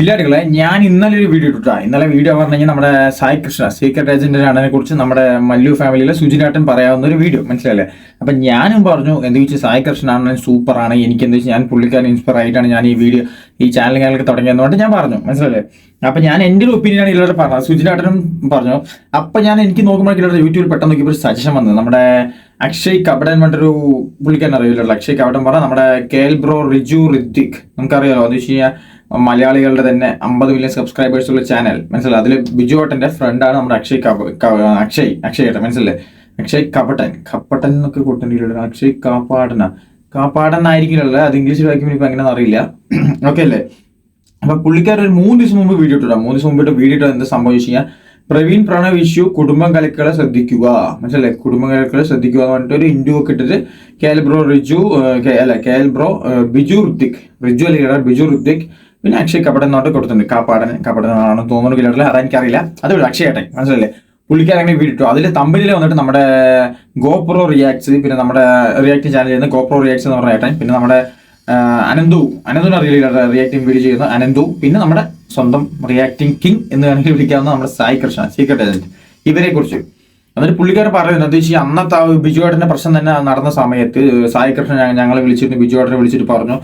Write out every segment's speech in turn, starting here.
ഇല്ലാടികളെ ഞാൻ ഇന്നലെ ഒരു വീഡിയോ ഇട്ടാ ഇന്നലെ വീഡിയോ പറഞ്ഞു കഴിഞ്ഞാൽ നമ്മുടെ സായി കൃഷ്ണ സീക്രട്ട് ഏജന്റിന്റെ അണ്ണനെ കുറിച്ച് നമ്മുടെ മല്ലു ഫാമിലിയിലെ സുജിനാട്ടൻ പറയാവുന്ന ഒരു വീഡിയോ മനസ്സിലല്ലേ അപ്പൊ ഞാനും പറഞ്ഞു എന്ത് വെച്ചാൽ സായി കൃഷ്ണ അണ്ണൻ സൂപ്പറാണ് എനിക്ക് എന്ത് വെച്ചാൽ ഞാൻ പുള്ളിക്കാരൻ ഇൻസ്പയർ ആയിട്ടാണ് ഞാൻ ഈ വീഡിയോ ഈ ചാനൽ ഞങ്ങൾക്ക് തുടങ്ങിയതുകൊണ്ട് ഞാൻ പറഞ്ഞു. മനസ്സിലല്ലേ അപ്പൊ ഞാൻ എന്റെ ഒരു ഒപ്പീനിയൻ ആണ് ഇതിലൂടെ പറഞ്ഞത്. സുജിനാട്ടനും പറഞ്ഞു അപ്പൊ ഞാൻ എനിക്ക് നോക്കുമ്പോൾ ഇല്ലാതെ യൂട്യൂബിൽ പെട്ടെന്ന് നോക്കിയപ്പോൾ ഒരു സജഷൻ വന്നത്. നമ്മുടെ അക്ഷയ് കപടൻ പറഞ്ഞൊരു പുള്ളിക്കാരൻ അറിയില്ലല്ലോ അക്ഷയ് കപടൻ പറഞ്ഞ നമ്മുടെ കേൽ ബ്രോ റിജു റിദ്ദിഖ് നമുക്കറിയാലോ അത് വെച്ച് കഴിഞ്ഞാൽ മലയാളികളുടെ തന്നെ അമ്പത് മില്യൺ സബ്സ്ക്രൈബേഴ്സ് ഉള്ള ചാനൽ മനസ്സിലായി? അതിൽ ബിജു ഏട്ടന്റെ ഫ്രണ്ടാണ് നമ്മുടെ അക്ഷയ് അക്ഷയ് അക്ഷയ് ഏട്ടൻ മനസ്സിലല്ലേ? അക്ഷയ് കപട്ടൻ. കപട്ടൻ എന്നൊക്കെ കൂട്ടേണ്ടിയില്ല അക്ഷയ് കാപ്പാടന. കാപ്പാടൻ ആയിരിക്കില്ലല്ലോ അത് ഇംഗ്ലീഷിൽ വായിക്കുമ്പോൾ ഇപ്പം എങ്ങനെയാണെന്ന് അറിയില്ല. ഓക്കെ അല്ലേ? അപ്പൊ പുള്ളിക്കാരൻ ഒരു മൂന്ന് ദിവസം മുമ്പ് വീഡിയോ ഇട്ടിട്ടാ. മൂന്ന് ദിവസം മുമ്പ് വീഡിയോ ഇട്ട് എന്താ സംഭവിച്ചു കഴിഞ്ഞാൽ പ്രവീൺ പ്രണവ് ഇഷ്യൂ കുടുംബം കലക്കളെ ശ്രദ്ധിക്കുക. മനസ്സിലെ കുടുംബം കലക്കളെ ശ്രദ്ധിക്കുക എന്ന് പറഞ്ഞിട്ട് ഒരു ഇൻഡു ഒക്കെ ഇട്ടിട്ട് കേൽ ബ്രോ റിജു കെ- അല്ല കേൽ ബ്രോ ബിജു ഋത്തിക് റിജു അല്ലെങ്കിൽ ബിജു ഋത്തിക് പിന്നെ അക്ഷയ് കപടൻ എന്നോട്ട് കൊടുത്തിട്ടുണ്ട്. കാപ്പാടൻ കപടൻ ആണെന്ന് തോന്നുന്നു കിലോട്ടിൽ അതെനിക്കറിയില്ല അത് വിടും അക്ഷയ് ഏട്ടൻ മനസ്സിലല്ലേ പുള്ളിക്കാരങ്ങനെ വീട്ടു അതിൽ തമ്പനിയിൽ വന്നിട്ട് നമ്മുടെ ഗോപ്രോ റിയാക്ട്സ് പിന്നെ നമ്മുടെ റിയാക്ടിങ് ചാനൽ ചെയ്യുന്ന ഗോപ്രോ റിയാക്ട്സ് എന്ന് പറഞ്ഞ ഏട്ടൻ പിന്നെ നമ്മുടെ അനന്തു. അനന്തുവിനെ അറിയില്ല? റിയാക്ടിങ് വീഡിയോ ചെയ്യുന്ന അനന്തു. പിന്നെ നമ്മുടെ സ്വന്തം റിയാക്ടിങ് കിങ് എന്ന് വേണമെങ്കിൽ വിളിക്കാവുന്ന നമ്മുടെ സായി കൃഷ്ണ സീക്രട്ട് ഏജന്റ് ഇവരെ കുറിച്ച് എന്നിട്ട് പുള്ളിക്കാരൻ പറയുന്നത് എന്താ വെച്ചാൽ അന്നത്തെ ആ ബിജുവേട്ടന്റെ പ്രശ്നം തന്നെ നടന്ന സമയത്ത് സായി കൃഷ്ണൻ ഞങ്ങളെ വിളിച്ചിട്ട് ബിജുവേട്ടനെ വിളിച്ചിട്ട് പറഞ്ഞു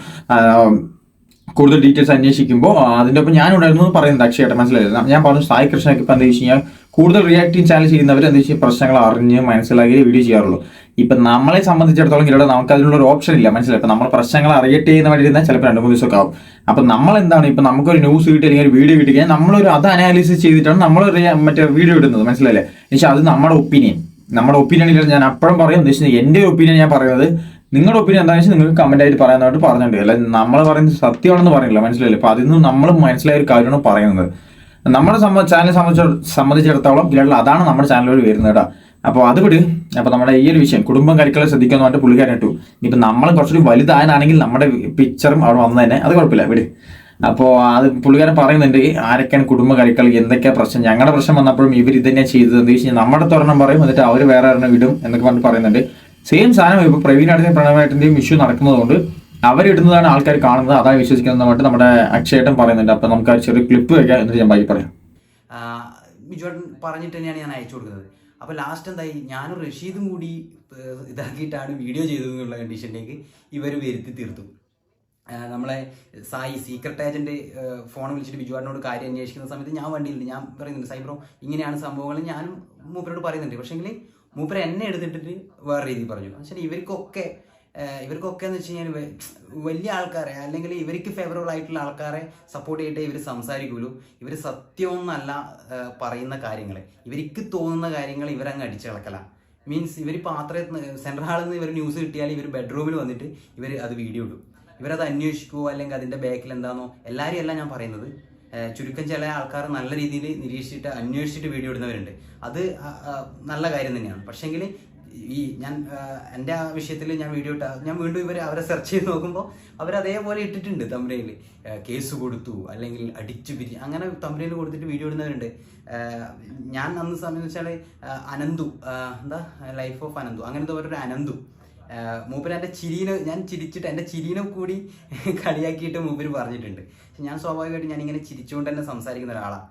കൂടുതൽ ഡീറ്റെയിൽസ് അന്വേഷിക്കുമ്പോൾ അതിന്റെ ഒപ്പം ഞാൻ ഉണ്ടായിരുന്നു പറയുന്നത് അക്ഷയേട്ടൻ മനസ്സിലായില്ല ഞാൻ പറഞ്ഞു സായി കൃഷ്ണയ്ക്ക് ഇപ്പം എന്താ വെച്ച് കഴിഞ്ഞാൽ കൂടുതൽ റിയാക്ടിങ് ചാനൽ ചെയ്യുന്നവർ എന്താ വെച്ചാൽ പ്രശ്നങ്ങൾ അറിഞ്ഞ് മനസ്സിലാക്കി വീഡിയോ ചെയ്യാറുള്ളൂ. ഇപ്പം നമ്മളെ സംബന്ധിച്ചിടത്തോളം ഇവിടെ നമുക്ക് അതിനുള്ള ഒരു ഓപ്ഷൻ ഇല്ല മനസ്സിലായി? ഇപ്പം നമ്മൾ പ്രശ്നങ്ങൾ അറിയട്ടെ എന്ന് വേണ്ടി ഇരുന്നാൽ ചിലപ്പോൾ രണ്ട് മൂന്ന് ദിവസമൊക്കെ ആവും. അപ്പം നമ്മൾ എന്താണ് ഇപ്പം നമുക്കൊരു ന്യൂസ് കിട്ടി അല്ലെങ്കിൽ ഒരു വീഡിയോ കിട്ടി കഴിഞ്ഞാൽ നമ്മളൊരു അത് അനാലിസിസ് ചെയ്തിട്ടാണ് നമ്മൾ മറ്റേ വീഡിയോ ഇടുന്നത് മനസ്സിലല്ലേ പക്ഷേ അത് നമ്മുടെ ഒപ്പീനിയൻ നമ്മുടെ ഒപ്പീനിയൻ ഒപ്പീനിയനിൽ ഞാൻ അപ്പോഴും പറയും എന്താ വെച്ചാൽ എന്റെ ഒപ്പീനിയൻ ഞാൻ പറയുന്നത് നിങ്ങളുടെ ഒപ്പീനിയൻ എന്താണെന്ന് വെച്ചാൽ നിങ്ങൾക്ക് കമന്റ് ആയിട്ട് പറയാനായിട്ട് പറഞ്ഞിട്ടുണ്ട്. അല്ല നമ്മൾ പറയുന്നത് സത്യമാണെന്ന് പറയുന്നില്ല മനസ്സിലായില്ലേ? അപ്പൊ അതിൽ നിന്ന് നമ്മൾ മനസ്സിലായ ഒരു കാര്യമാണ് പറയുന്നത്. നമ്മുടെ സംബന്ധ ചാനൽ സംബന്ധിച്ച സംബന്ധിച്ചിടത്തോളം ഇതിലുള്ള അതാണ് നമ്മുടെ വഴി വരുന്നത് കേട്ടോ. അപ്പോൾ അത് വിട്. അപ്പോൾ നമ്മുടെ ഈ ഒരു വിഷയം കുടുംബം കരിക്കളെ ശ്രദ്ധിക്കാൻ പറഞ്ഞിട്ട് പുള്ളിക്കാരൻ ഇട്ടു. ഇനിയിപ്പോൾ നമ്മൾ കുറച്ചുകൂടി വലുതായനാണെങ്കിൽ നമ്മുടെ പിക്ചറും അവിടെ വന്നു തന്നെ അത് കുഴപ്പമില്ല വിട്. അപ്പോൾ അത് പുള്ളിക്കാരൻ പറയുന്നുണ്ട് ആരൊക്കെയാണ് കുടുംബ കരിക്കൾ എന്തൊക്കെയാണ് പ്രശ്നം? ഞങ്ങളുടെ പ്രശ്നം വന്നപ്പോഴും ഇവർ ഇത് തന്നെ ചെയ്തത്? എന്താ വെച്ച് കഴിഞ്ഞാൽ നമ്മുടെ തുറണം പറയും എന്നിട്ട് അവർ വേറെ ഒരെണ്ണം ഇടും എന്നൊക്കെ പറഞ്ഞിട്ട് പറയുന്നുണ്ട്. സെയിം സാധനം ഇപ്പോൾ പ്രവീണായിട്ടും പ്രണവായിട്ടിന്റെയും ഇഷ്യൂ നടക്കുന്നതുകൊണ്ട് അവരിടുന്നതാണ് ആൾക്കാർ കാണുന്നത്. അതാണ് വിശ്വസിക്കുന്നത് നമ്മുടെ അക്ഷയേട്ടൻ പറയുന്നുണ്ട്. അപ്പം നമുക്ക് ആ ചെറിയ ക്ലിപ്പ് വയ്ക്കാം എന്നിട്ട് ഞാൻ ബാക്കി പറയാം. ബിജുവേട്ടൻ പറഞ്ഞിട്ട് തന്നെയാണ് ഞാൻ അയച്ചു കൊടുക്കുന്നത്. അപ്പോൾ ലാസ്റ്റ് എന്തായി? ഞാനും റഷീദും കൂടി ഇതാക്കിയിട്ടാണ് വീഡിയോ ചെയ്തത് എന്നുള്ള കണ്ടീഷനിലേക്ക് ഇവർ വരുത്തി തീർത്തു. നമ്മളെ സായി സീക്രട്ട് ഏജന്റ് ഫോൺ വിളിച്ചിട്ട് ബിജുവാടിനോട് കാര്യം അന്വേഷിക്കുന്ന സമയത്ത് ഞാൻ വണ്ടിയിലുണ്ട്. ഞാൻ പറയുന്നുണ്ട് സൈബ്രോ ഇങ്ങനെയാണ് സംഭവങ്ങൾ ഞാനും മൂപ്പരോട് പറയുന്നുണ്ട്. പക്ഷേങ്കിൽ മൂപ്പര എന്നെ എടുത്തിട്ടിട്ട് വേറെ രീതി പറഞ്ഞു. പക്ഷേ ഇവർക്കൊക്കെ ഇവർക്കൊക്കെ എന്ന് വെച്ച് കഴിഞ്ഞാൽ വലിയ ആൾക്കാരെ അല്ലെങ്കിൽ ഇവർക്ക് ഫേവറബിൾ ആയിട്ടുള്ള ആൾക്കാരെ സപ്പോർട്ട് ചെയ്തിട്ടേ ഇവർ സംസാരിക്കുള്ളൂ ഇവർ സത്യമൊന്നല്ല പറയുന്ന കാര്യങ്ങൾ ഇവർക്ക് തോന്നുന്ന കാര്യങ്ങൾ ഇവരങ്ങ് അടിച്ചു കളക്കല മീൻസ് ഇവർ പാത്രം സെൻട്രൽ ഹാളിൽ നിന്ന് ഇവർ ന്യൂസ് കിട്ടിയാൽ ഇവർ ബെഡ്റൂമിൽ വന്നിട്ട് ഇവർ അത് വീഡിയോ ഇടും. ഇവരത് അന്വേഷിക്കുമോ അല്ലെങ്കിൽ അതിന്റെ ബാക്കിൽ എന്താണോ എല്ലാവരും അല്ല ഞാൻ പറയുന്നത്. ചുരുക്കം ചില ആൾക്കാർ നല്ല രീതിയിൽ നിരീക്ഷിച്ചിട്ട് അന്വേഷിച്ചിട്ട് വീഡിയോ ഇടുന്നവരുണ്ട്. അത് നല്ല കാര്യം തന്നെയാണ്. പക്ഷേങ്കിൽ ഈ ഞാൻ എന്റെ ആ വിഷയത്തിൽ ഞാൻ വീഡിയോ ഇട്ട ഞാൻ വീണ്ടും ഇവർ അവരെ സെർച്ച് ചെയ്ത് നോക്കുമ്പോൾ അവർ അതേപോലെ ഇട്ടിട്ടുണ്ട് തമ്പനയിൽ കേസ് കൊടുത്തു അല്ലെങ്കിൽ അടിച്ചു പിരി അങ്ങനെ തമ്പനയിൽ കൊടുത്തിട്ട് വീഡിയോ ഇടുന്നവരുണ്ട്. ഞാൻ അന്ന് സമയം വെച്ചാൽ അനന്തു എന്താ ലൈഫ് ഓഫ് അനന്തു അങ്ങനത്തെ ഒരു അനന്തു. മൂപ്പര് എന്റെ ചിരീനെ ഞാൻ ചിരിച്ചിട്ട് എന്റെ ചിരിനെ കൂടി കളിയാക്കിയിട്ട് മൂപ്പര് പറഞ്ഞിട്ടുണ്ട്. പക്ഷെ ഞാൻ സ്വാഭാവികമായിട്ട് ഞാൻ ഇങ്ങനെ ചിരിച്ചുകൊണ്ട് തന്നെ സംസാരിക്കുന്ന ഒരാളാണ്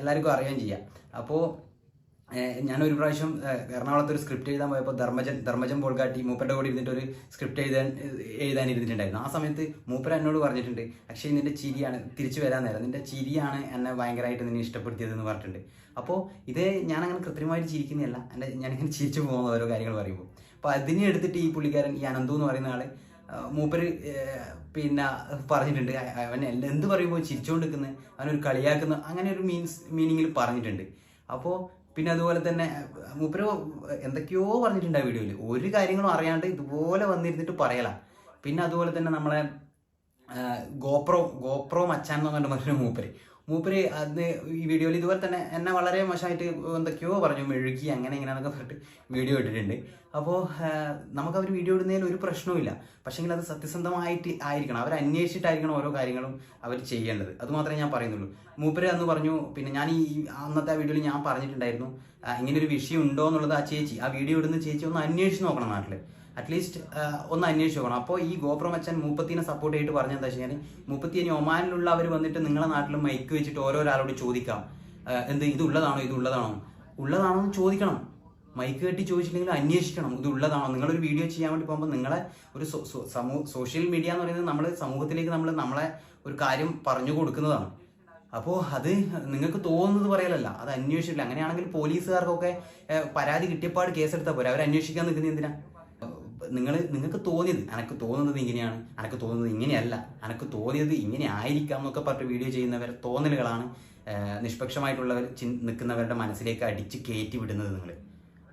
എല്ലാവർക്കും അറിയുകയും ചെയ്യാം. അപ്പോൾ ഞാൻ ഒരു പ്രാവശ്യം എറണാകുളത്ത് ഒരു സ്ക്രിപ്റ്റ് എഴുതാൻ പോയപ്പോൾ ധർമ്മജൻ ധർമ്മജൻ പോൾക്കാട്ടി മൂപ്പരുടെ കൂടി ഇരുന്നിട്ട് ഒരു സ്ക്രിപ്റ്റ് എഴുതാൻ എഴുതാൻ ഇരുന്നിട്ടുണ്ടായിരുന്നു ആ സമയത്ത് മൂപ്പർ എന്നോട് പറഞ്ഞിട്ടുണ്ട് അക്ഷയ് നിന്റെ ചിരിയാണ് തിരിച്ചു വരാൻ നേരം നിന്റെ ചിരിയാണ് എന്നെ ഭയങ്കരമായിട്ട് നിന്നെ ഇഷ്ടപ്പെടുത്തിയത് എന്ന് പറഞ്ഞിട്ടുണ്ട്. അപ്പോൾ ഇത് ഞാൻ അങ്ങനെ കൃത്രിമമായിട്ട് ചിരിക്കുന്നതല്ല. എന്റെ ഞാനിങ്ങനെ ചിരിച്ചു പോകുന്ന ഓരോ കാര്യങ്ങൾ പറയുമ്പോൾ. അപ്പോൾ അതിനെ എടുത്തിട്ട് ഈ പുള്ളിക്കാരൻ ഈ അനന്തു എന്ന് പറയുന്ന ആൾ മൂപ്പര് പിന്നെ പറഞ്ഞിട്ടുണ്ട്. അവൻ എന്ത് പറയുമ്പോൾ ചിരിച്ചുകൊണ്ടിരിക്കുന്നത് അവനൊരു കളിയാക്കുന്ന അങ്ങനെ ഒരു മീൻസ് മീനിങ്ങിൽ പറഞ്ഞിട്ടുണ്ട്. അപ്പോൾ പിന്നെ അതുപോലെ തന്നെ മൂപ്പര് എന്തൊക്കെയോ പറഞ്ഞിട്ടുണ്ട് ആ വീഡിയോയിൽ ഒരു കാര്യങ്ങളും അറിയാണ്ട് ഇതുപോലെ വന്നിരുന്നിട്ട് പറയല. പിന്നെ അതുപോലെ തന്നെ നമ്മളെ ഗോപ്രോ ഗോപ്രോ മച്ചാൻ എന്ന് പറഞ്ഞിട്ട് മറ്റൊരു മൂപ്പര്. മൂപ്പര് അന്ന് ഈ വീഡിയോയിൽ ഇതുപോലെ തന്നെ എന്നെ വളരെ മോശമായിട്ട് എന്തൊക്കെയോ പറഞ്ഞു മെഴുകി അങ്ങനെ ഇങ്ങനെയാന്നൊക്കെ പറഞ്ഞിട്ട് വീഡിയോ ഇട്ടിട്ടുണ്ട്. അപ്പോൾ നമുക്ക് അവർ വീഡിയോ ഇടുന്നതിൽ ഒരു പ്രശ്നവുമില്ല പക്ഷേങ്കിൽ അത് സത്യസന്ധമായിട്ട് ആയിരിക്കണം. അവർ അന്വേഷിച്ചിട്ടായിരിക്കണം ഓരോ കാര്യങ്ങളും അവർ ചെയ്യേണ്ടത്. അത് മാത്രമേ ഞാൻ പറയുന്നുള്ളൂ. മൂപ്പര് അന്ന് പറഞ്ഞു പിന്നെ ഞാൻ ഈ അന്നത്തെ വീഡിയോയിൽ ഞാൻ പറഞ്ഞിട്ടുണ്ടായിരുന്നു ഇങ്ങനൊരു വിഷയം ഉണ്ടോ എന്നുള്ളത് ആ ചേച്ചി ആ വീഡിയോ ഇടുന്ന ചേച്ചി ഒന്ന് അന്വേഷിച്ച് നോക്കണം നാട്ടിൽ അറ്റ്ലീസ്റ്റ് ഒന്ന് അന്വേഷിച്ച് നോക്കണം. അപ്പോൾ ഈ ഗോപ്രമച്ചൻ മൂപ്പത്തിനെ സപ്പോർട്ട് ചെയ്തിട്ട് പറഞ്ഞെന്താ വെച്ച് കഴിഞ്ഞാൽ മൂപ്പത്തി ഇനി ഒമാനിലുള്ള അവർ വന്നിട്ട് നിങ്ങളുടെ നാട്ടിൽ മൈക്ക് വെച്ചിട്ട് ഓരോരാളോട് ചോദിക്കാം. എന്ത് ഇത് ഉള്ളതാണോ? ഇത് ഉള്ളതാണോ? ഉള്ളതാണോ എന്ന് ചോദിക്കണം. മൈക്ക് കെട്ടി ചോദിച്ചില്ലെങ്കിൽ അന്വേഷിക്കണം. ഇത് ഉള്ളതാണോ? നിങ്ങളൊരു വീഡിയോ ചെയ്യാൻ വേണ്ടി പോകുമ്പോൾ നിങ്ങളെ ഒരു സമൂഹ സോഷ്യൽ മീഡിയ എന്ന് പറയുന്നത് നമ്മൾ സമൂഹത്തിലേക്ക് നമ്മൾ നമ്മളെ ഒരു കാര്യം പറഞ്ഞു കൊടുക്കുന്നതാണ്. അപ്പോൾ അത് നിങ്ങൾക്ക് തോന്നുന്നത് പറയലല്ല. അത് അന്വേഷിച്ചില്ല അങ്ങനെയാണെങ്കിൽ പോലീസുകാർക്കൊക്കെ പരാതി കിട്ടിയപ്പാട് കേസെടുത്താൽ പോരെ. അവർ അന്വേഷിക്കാൻ നിൽക്കുന്നത് എന്തിനാ? നിങ്ങൾ നിങ്ങൾക്ക് തോന്നിയത് എനക്ക് തോന്നുന്നത് ഇങ്ങനെയാണ് എനക്ക് തോന്നുന്നത് ഇങ്ങനെയല്ല എനക്ക് തോന്നിയത് ഇങ്ങനെ ആയിരിക്കാം എന്നൊക്കെ പറഞ്ഞിട്ട് വീഡിയോ ചെയ്യുന്നവർ തോന്നലുകളാണ് നിഷ്പക്ഷമായിട്ടുള്ളവർ ചി നിൽക്കുന്നവരുടെ മനസ്സിലേക്ക് അടിച്ച് കയറ്റി വിടുന്നത് നിങ്ങൾ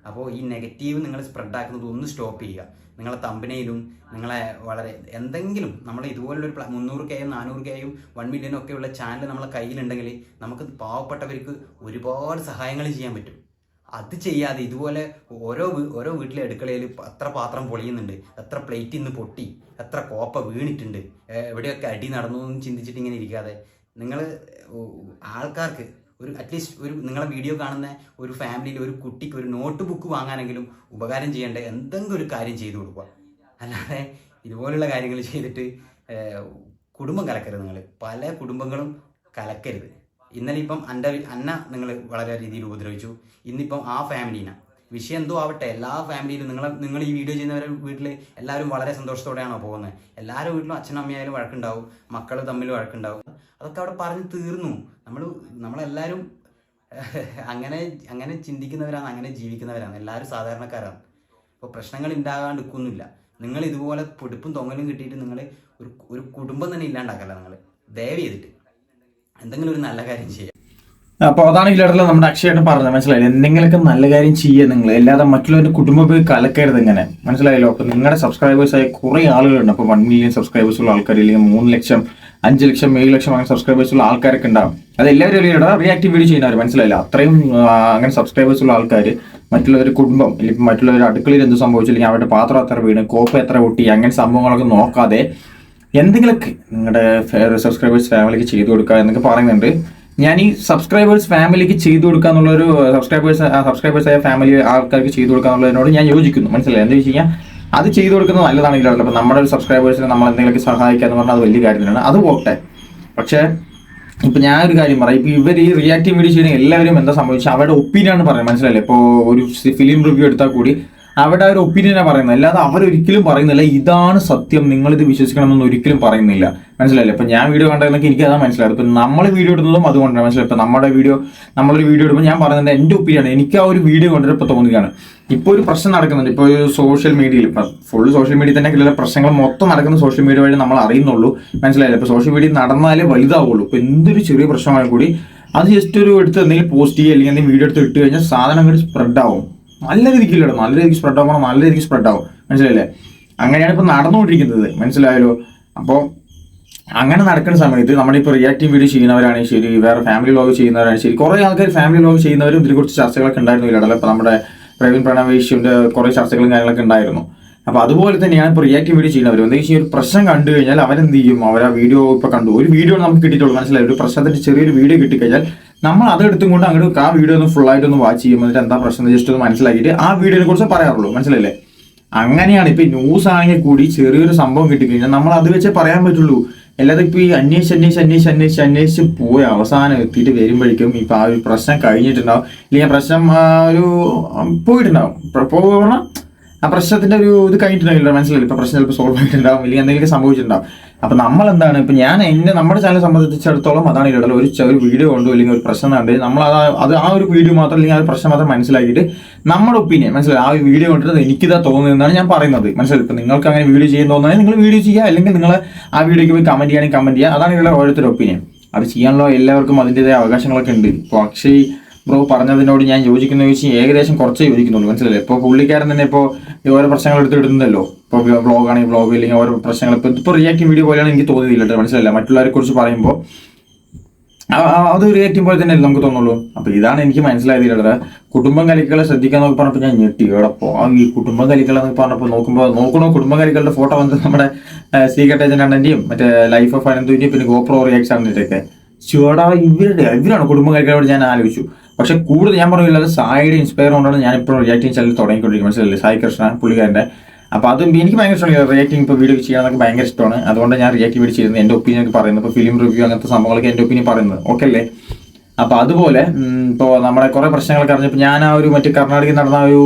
അപ്പോൾ ഈ നെഗറ്റീവ് നിങ്ങൾ സ്പ്രെഡ് ആക്കുന്നത് ഒന്ന് സ്റ്റോപ്പ് ചെയ്യുക. നിങ്ങളെ തമ്പനയിലും നിങ്ങളെ വളരെ എന്തെങ്കിലും നമ്മൾ ഇതുപോലുള്ളൊരു പ്ല- മുന്നൂറ് കെയും നാനൂറ് കെയും വൺ മില്യനും ഒക്കെയുള്ള ചാനൽ നമ്മളെ കയ്യിലുണ്ടെങ്കിൽ നമുക്ക് പാവപ്പെട്ടവർക്ക് ഒരുപാട് സഹായങ്ങൾ ചെയ്യാൻ പറ്റും. അത് ചെയ്യാതെ ഇതുപോലെ ഓരോ ഓരോ വീട്ടിലെ അടുക്കളയിൽ എത്ര പാത്രം പൊളിയുന്നുണ്ട് എത്ര പ്ലേറ്റ് ഇന്ന് പൊട്ടി എത്ര കോപ്പ വീണിട്ടുണ്ട് എവിടെയൊക്കെ അടി നടന്നു എന്ന് ചിന്തിച്ചിട്ട് ഇങ്ങനെ ഇരിക്കാതെ. നിങ്ങൾ ആൾക്കാർക്ക് ഒരു അറ്റ്ലീസ്റ്റ് ഒരു നിങ്ങളെ വീഡിയോ കാണുന്ന ഒരു ഫാമിലിയിൽ ഒരു കുട്ടിക്ക് ഒരു നോട്ട് ബുക്ക് വാങ്ങാനെങ്കിലും ഉപകാരം ചെയ്യേണ്ട എന്തെങ്കിലും ഒരു കാര്യം ചെയ്തു കൊടുക്കുക. അല്ലാതെ ഇതുപോലുള്ള കാര്യങ്ങൾ ചെയ്തിട്ട് കുടുംബം കലക്കരുത് നിങ്ങൾ. പല കുടുംബങ്ങളും കലക്കരുത്. ഇന്നലെ ഇപ്പം എന്റെ അന്ന നിങ്ങൾ വളരെ രീതിയിൽ ഉപദ്രവിച്ചു. ഇന്നിപ്പം ആ ഫാമിലീനെ വിഷയം എന്തോ ആവട്ടെ എല്ലാ ഫാമിലിയിലും നിങ്ങൾ നിങ്ങൾ ഈ വീഡിയോ ചെയ്യുന്നവരെ വീട്ടിൽ എല്ലാവരും വളരെ സന്തോഷത്തോടെയാണോ പോകുന്നത് എല്ലാവരും വീട്ടിലും അച്ഛനും അമ്മയായാലും വഴക്കുണ്ടാവും മക്കൾ തമ്മിൽ വഴക്കുണ്ടാവും. അതൊക്കെ അവിടെ പറഞ്ഞ് തീർന്നു. നമ്മൾ നമ്മളെല്ലാവരും അങ്ങനെ അങ്ങനെ ചിന്തിക്കുന്നവരാണ് അങ്ങനെ ജീവിക്കുന്നവരാണ്. എല്ലാവരും സാധാരണക്കാരാണ്. അപ്പോൾ പ്രശ്നങ്ങൾ ഉണ്ടാകാണ്ട് നിൽക്കുന്നില്ല നിങ്ങൾ ഇതുപോലെ പൊടിപ്പും തൊങ്ങലും കിട്ടിയിട്ട് നിങ്ങൾ ഒരു ഒരു കുടുംബം തന്നെ ഇല്ലാണ്ടാക്കല്ല നിങ്ങൾ ദയവ് ചെയ്തിട്ട്. എന്തെങ്കിലും ഒരു നല്ല കാര്യം ചെയ്യുക അപ്പോൾ അതാണ് ഈ ലെറ്ററിൽ നമ്മുടെ അക്ഷയായിട്ട് പറഞ്ഞത്. മനസ്സിലായില്ലേ? എന്തെങ്കിലുമൊക്കെ നല്ല കാര്യം ചെയ്യുക നിങ്ങൾ. അല്ലാതെ മറ്റുള്ളവരുടെ കുടുംബം പോയി കലക്കരുത് ഇങ്ങനെ. മനസ്സിലായല്ലോ? അപ്പോൾ നിങ്ങളുടെ സബ്സ്ക്രൈബേഴ്സ് കുറേ ആളുകളുണ്ട്. അപ്പോൾ വൺ മില്യൺ സബ്സ്ക്രൈബേഴ്സ് ഉള്ള ആൾക്കാർ അല്ലെങ്കിൽ മൂന്ന് ലക്ഷം അഞ്ച് ലക്ഷം ഏഴ് ലക്ഷം അങ്ങനെ സബ്സ്ക്രൈബേഴ്സ് ഉള്ള ആൾക്കാരൊക്കെ ഉണ്ടാവും. അത് എല്ലാവരും ഒരു റിയാക്റ്റീവ് വീഡിയോ ചെയ്യുന്നവർ മനസ്സിലായില്ല? അത്രയും അങ്ങനെ സബ്സ്ക്രൈബേഴ്സ് ഉള്ള ആൾക്കാർ മറ്റുള്ളവരുടെ കുടുംബം അല്ലെങ്കിൽ മറ്റുള്ളവരുടെ അടുക്കളയിൽ എന്ത് സംഭവിച്ചു? അല്ലെങ്കിൽ അവരുടെ പാത്രം എത്ര വീണ് കോപ്പ് എത്ര പൊട്ടി അങ്ങനെ സംഭവങ്ങളൊക്കെ നോക്കാതെ എന്തെങ്കിലുമൊക്കെ നിങ്ങളുടെ സബ്സ്ക്രൈബേഴ്സ് ഫാമിലിക്ക് ചെയ്തു കൊടുക്കുക എന്നൊക്കെ പറയുന്നുണ്ട്. ഞാൻ ഈ സബ്സ്ക്രൈബേഴ്സ് ഫാമിലിക്ക് ചെയ്തു കൊടുക്കുക എന്നുള്ളൊരു സബ്സ്ക്രൈബേഴ്സ് സബ്സ്ക്രൈബേഴ്സ് ആയ ഫാമിലി ആൾക്കാർക്ക് ചെയ്തു കൊടുക്കുക എന്നുള്ളതിനോട് ഞാൻ യോജിക്കുന്നു. മനസ്സിലായി? എന്താ വെച്ച് കഴിഞ്ഞാൽ അത് ചെയ്തു കൊടുക്കുന്നത് നല്ലതാണ് ഇല്ലാതെ അപ്പോൾ നമ്മുടെ ഒരു സബ്സ്ക്രൈബേഴ്സിനെ നമ്മൾ എന്തെങ്കിലുമൊക്കെ സഹായിക്കുക എന്ന് പറഞ്ഞാൽ അത് വലിയ കാര്യം തന്നെയാണ് അത് പോട്ടെ. പക്ഷേ ഇപ്പം ഞാൻ ഒരു കാര്യം പറയാം. ഇപ്പൊ ഇവർ ഈ റിയാക്റ്റീവ് വീഡിയോ ചെയ്യുന്ന എല്ലാവരും എന്താ സംഭവിച്ചാൽ അവരുടെ ഒപ്പീനിയൻ ആണ് പറയുന്നത്. മനസ്സിലല്ലേ ഇപ്പോൾ ഒരു ഫിലിം റിവ്യൂ എടുത്താൽ കൂടി അവിടെ ഒരു ഒപ്പീനിയനാണ് പറയുന്നത്. അല്ലാതെ അവരൊരിക്കലും പറയുന്നില്ല ഇതാണ് സത്യം നിങ്ങൾ ഇത് വിശ്വസിക്കണമെന്ന് ഒരിക്കലും പറയുന്നില്ല. മനസ്സിലായില്ലേ? ഇപ്പൊ ഞാൻ വീഡിയോ കണ്ടതെന്നൊക്കെ എനിക്ക് അതാ മനസ്സിലായത്. ഇപ്പൊ നമ്മൾ വീഡിയോ ഇടുന്നതും അതുകൊണ്ടാണ്. മനസ്സിലായി? ഇപ്പൊ നമ്മുടെ വീഡിയോ നമ്മളൊരു വീഡിയോ ഇടുമ്പോൾ ഞാൻ പറയുന്നത് എന്റെ ഒപ്പീനിയാണ് എനിക്ക് ആ ഒരു വീഡിയോ കണ്ടിട്ട് ഇപ്പൊ തോന്നുകയാണ്. ഇപ്പൊ ഒരു പ്രശ്നം നടക്കുന്നുണ്ട്. ഇപ്പൊ ഒരു സോഷ്യൽ മീഡിയയിൽ ഇപ്പൊ ഫുൾ സോഷ്യൽ മീഡിയ തന്നെ ഉള്ള പ്രശ്നങ്ങൾ മൊത്തം നടക്കുന്ന സോഷ്യൽ മീഡിയ വഴി നമ്മൾ അറിയുന്നുള്ളൂ. മനസ്സിലായില്ല? ഇപ്പൊ സോഷ്യൽ മീഡിയ നടന്നാലേ വലുതാവുള്ളൂ. ഇപ്പൊ എന്തൊരു ചെറിയ പ്രശ്നമായാലും കൂടി അത് ജസ്റ്റ് ഒരു എടുത്ത് എന്തെങ്കിലും പോസ്റ്റ് ചെയ്യുക അല്ലെങ്കിൽ എന്തെങ്കിലും വീഡിയോ എടുത്ത് ഇട്ട് കഴിഞ്ഞാൽ സാധനം അങ്ങോട്ട് സ്പ്രെഡ് ആവും. നല്ല രീതിക്ക് ഇല്ലടോ. നല്ല രീതിക്ക് സ്പ്രെഡ് ആവണം നല്ല രീതിക്ക് സ്പ്രെഡ് ആവും. മനസ്സിലായില്ലേ? അങ്ങനെയാണ് ഇപ്പൊ നടന്നുകൊണ്ടിരിക്കുന്നത്. മനസ്സിലായല്ലോ? അപ്പോൾ അങ്ങനെ നടക്കുന്ന സമയത്ത് നമ്മുടെ ഇപ്പോൾ റിയാക്റ്റീവ് വീഡിയോ ചെയ്യുന്നവരാണെങ്കിൽ ശരി വേറെ ഫാമിലി ലോഗ് ചെയ്യുന്നവരാണെങ്കിൽ ശരി കുറേ ആൾക്കാർ ഫാമിലി ലോഗ് ചെയ്യുന്നവരും ഇതിനെക്കുറിച്ച് ചർച്ചകളൊക്കെ ഉണ്ടായിരുന്നു ഇല്ലടല്ലോ ഇപ്പൊ നമ്മുടെ പ്രവീൺ പ്രണവേഷിന്റെ കുറേ ചർച്ചകളും കാര്യങ്ങളൊക്കെ ഉണ്ടായിരുന്നു. അപ്പൊ അതുപോലെ തന്നെയാണ് ഇപ്പോൾ റിയാക്റ്റീവ് വീഡിയോ ചെയ്യുന്നവർ എന്താ വെച്ചാൽ ഒരു പ്രശ്നം കണ്ടു കഴിഞ്ഞാൽ അവരെന്ത് ചെയ്യും? അവർ ആ വീഡിയോ ഇപ്പൊ കണ്ടു. ഒരു വീഡിയോ നമുക്ക് കിട്ടിയിട്ടുള്ളൂ. മനസ്സിലായി? ഒരു പ്രശ്നത്തിന്റെ ചെറിയൊരു വീഡിയോ കിട്ടിക്കഴിഞ്ഞാൽ നമ്മൾ അത് എടുത്തും കൊണ്ട് അങ്ങോട്ട് ആ വീഡിയോ ഒന്ന് ഫുൾ ആയിട്ട് ഒന്ന് വാച്ച് ചെയ്യുമ്പോൾ എന്നിട്ട് എന്താ പ്രശ്നം ജസ്റ്റ് ഒന്ന് മനസ്സിലാക്കിയിട്ട് ആ വീഡിയോനെ കുറിച്ച് പറയാറുള്ളൂ. മനസ്സിലല്ലേ അങ്ങനെയാണ് ഇപ്പൊ ന്യൂസ് ആണെങ്കിൽ കൂടി ചെറിയൊരു സംഭവം കിട്ടിക്കഴിഞ്ഞാൽ നമ്മൾ അത് വെച്ചേ പറയാൻ പറ്റുള്ളൂ. അല്ലാതെ ഇപ്പൊ ഈ അന്വേഷിച്ച് അന്വേഷിച്ച് അന്വേഷിച്ച് അന്വേഷിച്ച് അന്വേഷിച്ച് പോയി അവസാനം എത്തിയിട്ട് വരുമ്പോഴേക്കും ഇപ്പൊ ആ ഒരു പ്രശ്നം കഴിഞ്ഞിട്ടുണ്ടാവും. അല്ലെങ്കിൽ പ്രശ്നം ഒരു പോയിട്ടുണ്ടാവും. പോകണം ആ പ്രശ്നത്തിന്റെ ഒരു ഇത് കഴിഞ്ഞിട്ടുണ്ടാവില്ല മനസ്സിലായില്ല? ഇപ്പൊ പ്രശ്നം ചിലപ്പോൾ സോൾവ് ആയിട്ടുണ്ടാവും. അല്ലെങ്കിൽ എന്തെങ്കിലും സംഭവിച്ചിട്ടുണ്ടാവും. അപ്പൊ നമ്മൾ എന്താണ് ഇപ്പൊ ഞാൻ എന്നെ നമ്മുടെ ചാനൽ സംബന്ധിച്ചിടത്തോളം അതാണ് ഇടല്ലോ ഒരു ചെറിയ വീഡിയോ കൊണ്ടു അല്ലെങ്കിൽ ഒരു പ്രശ്നം കണ്ട് നമ്മൾ അത് അത് ആ ഒരു വീഡിയോ മാത്രം അല്ലെങ്കിൽ ആ ഒരു പ്രശ്നം മാത്രം മനസ്സിലാക്കിയിട്ട് നമ്മുടെ ഒപ്പീനിയൻ മനസ്സിലായി? ആ വീഡിയോ കണ്ടിട്ട് എനിക്കിതാ തോന്നുന്നതെന്നാണ് ഞാൻ പറയുന്നത്. മനസ്സിലായി? ഇപ്പൊ നിങ്ങൾക്ക് അങ്ങനെ വീഡിയോ ചെയ്യാൻ തോന്നുന്നത് നിങ്ങൾ വീഡിയോ ചെയ്യുക അല്ലെങ്കിൽ നിങ്ങൾ ആ വീഡിയോക്ക് പോയി കമന്റ് ചെയ്യുകയാണെങ്കിൽ കമന്റ് ചെയ്യുക. അതാണ് ഇവിടെ ഓരോരുത്തരുടെ ഒപ്പീനിയൻ അത് ചെയ്യാനുള്ള എല്ലാവർക്കും അതിന്റെതായ അവകാശങ്ങളൊക്കെ ഉണ്ട്. അക്ഷയ് ബ്രോ പറഞ്ഞതിനോട് ഞാൻ യോജിക്കുന്ന ചോദിച്ചാൽ ഏകദേശം കുറച്ച് യോജിക്കുന്നുള്ളൂ. മനസ്സിലല്ലേ ഇപ്പോൾ പുള്ളിക്കാരൻ തന്നെ ഇപ്പോൾ ഓരോ പ്രശ്നങ്ങൾ എടുത്ത് ഇടുന്നല്ലോ ഇപ്പോൾ ബ്ലോഗ് ആണെങ്കിൽ ബ്ലോഗ് ഇല്ലെങ്കിൽ ഓരോ പ്രശ്നങ്ങൾ ഇപ്പോൾ ഇപ്പോൾ റിയാക്റ്റിംഗ് വീഡിയോ പോലെയാണ് എനിക്ക് തോന്നിയില്ല കേട്ടോ. മനസ്സിലല്ല മറ്റുള്ളവരെ കുറിച്ച് പറയുമ്പോൾ അത് റിയാക്റ്റീവ് പോലെ തന്നെ നമുക്ക് തോന്നുള്ളൂ. അപ്പൊ ഇതാണ് എനിക്ക് മനസ്സിലായത് കുടുംബം കലിക്കളെ ശ്രദ്ധിക്കാൻ നോക്കി പറഞ്ഞപ്പോൾ ഞാൻ ഞെട്ടി. ആ ഈ കുടുംബം കലിക്കളെന്ന് പറഞ്ഞപ്പോൾ നോക്കുമ്പോൾ നോക്കണോ? കുടുംബം കലികളുടെ ഫോട്ടോ വന്നത് നമ്മുടെ സീക്രട്ട് ഏജന്റ് അണ്ണന്റെയും മറ്റേ ലൈഫ് ഓഫ് അനന്തുവിന്റെയും പിന്നെ ഗോപ്രോ റിയാക്ഷൻ ഒക്കെ ചുവടാ ഇവരുടെ ഇവരാണ് കുടുംബം കലികളോട് ഞാൻ ആലോചിച്ചു. പക്ഷെ കൂടുതൽ ഞാൻ പറഞ്ഞില്ല സായിയുടെ ഇൻസ്പയർ കൊണ്ടാണ് ഞാൻ ഇപ്പോൾ റിയാക്ടിങ് ചാനൽ തുടങ്ങിക്കൊണ്ടിരിക്കുന്നത്. മനസ്സിലല്ലേ സായി കൃഷ്ണ പുള്ളിക്കാരന്റെ. അപ്പോൾ അതും എനിക്ക് ഭയങ്കര ഇഷ്ടമാണ്. റിയാക്ടിങ് ഇപ്പോൾ വീഡിയോ ചെയ്യാനൊക്കെ ഭയങ്കര ഇഷ്ടമാണ്. അതുകൊണ്ട് ഞാൻ റിയാക്ട് വീഡിയോ ചെയ്യുന്നത്. എന്റെ ഒപ്പീനിയൊക്കെ പറയുന്നത്. ഇപ്പോൾ ഫിലിം റിവ്യൂ അങ്ങനത്തെ സംഭവങ്ങളൊക്കെ എന്റെ ഒപ്പീനിയൻ പറയുന്നത്. ഓക്കെ അല്ലേ? അപ്പോൾ അതുപോലെ ഇപ്പോൾ നമ്മുടെ കുറേ പ്രശ്നങ്ങളൊക്കെ അറിഞ്ഞപ്പോൾ ഞാൻ ആ ഒരു മറ്റേ കർണാടകയിൽ നടന്ന ഒരു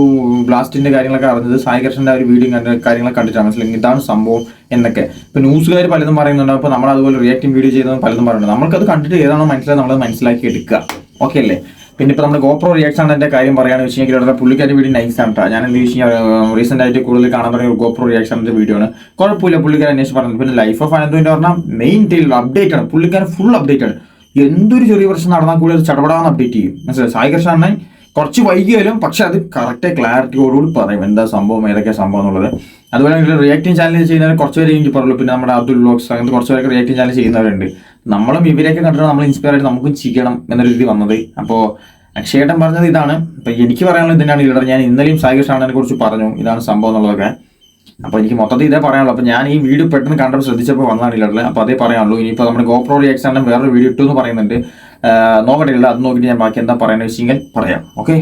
ബ്ലാസ്റ്റിന്റെ കാര്യങ്ങളൊക്കെ അറിഞ്ഞത് സായി കൃഷ്ണന്റെ ഒരു വീഡിയോ കണ്ട കാര്യങ്ങളൊക്കെ കണ്ടിട്ടാണ്. മനസ്സിലെങ്കിൽ ഇതാണ് സംഭവം എന്നൊക്കെ. ഇപ്പോൾ ന്യൂസുകാർ പലതും പറയുന്നുണ്ട്. അപ്പോൾ നമ്മൾ അതുപോലെ റിയാക്ടിങ് വീഡിയോ ചെയ്തത് പലതും പറയുന്നുണ്ട്. നമ്മൾക്കത് കണ്ടിട്ട് ഏതാണോ മനസ്സിലായത് നമ്മളത് മനസ്സിലാക്കി എടുക്കുക ഓക്കെ അല്ലേ? പിന്നെ ഇപ്പോൾ നമ്മുടെ ഗോപ്രോ റിയാക്ഷൻ എന്റെ കാര്യം പറയുകയാണെന്ന് വെച്ച് കഴിഞ്ഞാൽ ഇവിടെ പുള്ളിക്കാരി വീഡിയോ ആണ് കേട്ടോ ഞാൻ എന്താ വെച്ച് കഴിഞ്ഞാൽ റീസെന്റ് ആയിട്ട് കൂടുതൽ കാണാൻ പറഞ്ഞ ഗോപ്രോ റിയാക്ഷന്റെ വീഡിയോ ആണ് കുഴപ്പമില്ല പുള്ളിക്കാരൻ അന്വേഷിച്ച് പറഞ്ഞത് പിന്നെ ലൈഫ് ഓഫ് അനന്തുവിന്റെ പറഞ്ഞാൽ മെയിൻ ടൈൽ അപ്ഡേറ്റ് ആണ്. പുള്ളിക്കാരൻ ഫുൾ അപ്ഡേറ്റ് ആണ്. എന്തൊരു ചെറിയ പ്രശ്നം നടന്നാൽ കൂടി അത് ചടപടാന്ന് അപ്ഡേറ്റ് ചെയ്യും. മനസ്സിലായി? സായി കൃഷ്ണ അണ്ണൻ കുറച്ച് വൈകിയാലും പക്ഷെ അത് കറക്റ്റ് ക്ലാരിറ്റിയോടുകൂടി പറയും. എന്താ സംഭവം? ഏതൊക്കെ സംഭവം എന്നുള്ളത്. അതുപോലെ റിയാക്ടിങ് ചാനൽ ചെയ്യുന്നവർ കുറച്ച് പേര് എനിക്ക് പറയുള്ളൂ പിന്നെ നമ്മുടെ അബ്ദുൾ ബ്ലോക്സ് അങ്ങനത്തെ കുറച്ച് പേരൊക്കെ റിയാക്ടിങ് ചാനൽ ചെയ്യുന്നവരുണ്ട്. നമ്മളും ഇവരെയൊക്കെ കണ്ടിട്ട് നമ്മൾ ഇൻസ്പയർ ആയിട്ട് നമുക്കും ചെയ്യണം എന്നൊരു രീതി വന്നത്. അപ്പോൾ അക്ഷയേട്ടൻ പറഞ്ഞത് ഇതാണ്. ഇപ്പം എനിക്ക് പറയാനുള്ളത് ഇതിനാണ് ഇവിടെ ഞാൻ ഇന്നലെയും സായി കൃഷ്ണനെ കുറിച്ച് പറഞ്ഞു. ഇതാണ് സംഭവം എന്നുള്ളതൊക്കെ. അപ്പൊ എനിക്ക് മൊത്തത്തിൽ ഇതേ പറയാനുള്ളൂ. അപ്പൊ ഞാൻ ഈ വീഡിയോ പെട്ടെന്ന് കണ്ടപ്പോൾ ശ്രദ്ധിച്ചപ്പോൾ വന്നതാണ് ഇല്ലല്ലേ അപ്പൊ അതേ പറയാനുള്ളൂ. ഇനിയിപ്പോൾ നമ്മുടെ ഗോപ്രോ റിയാക്ഷൻ വേറൊരു വീഡിയോ ഇട്ടു എന്ന് പറയുന്നുണ്ട്. നോക്കട്ടില്ല അത് നോക്കിയിട്ട് ഞാൻ ബാക്കി എന്താ പറയുന്നത് വെച്ചെങ്കിൽ പറയാം. ഓക്കെ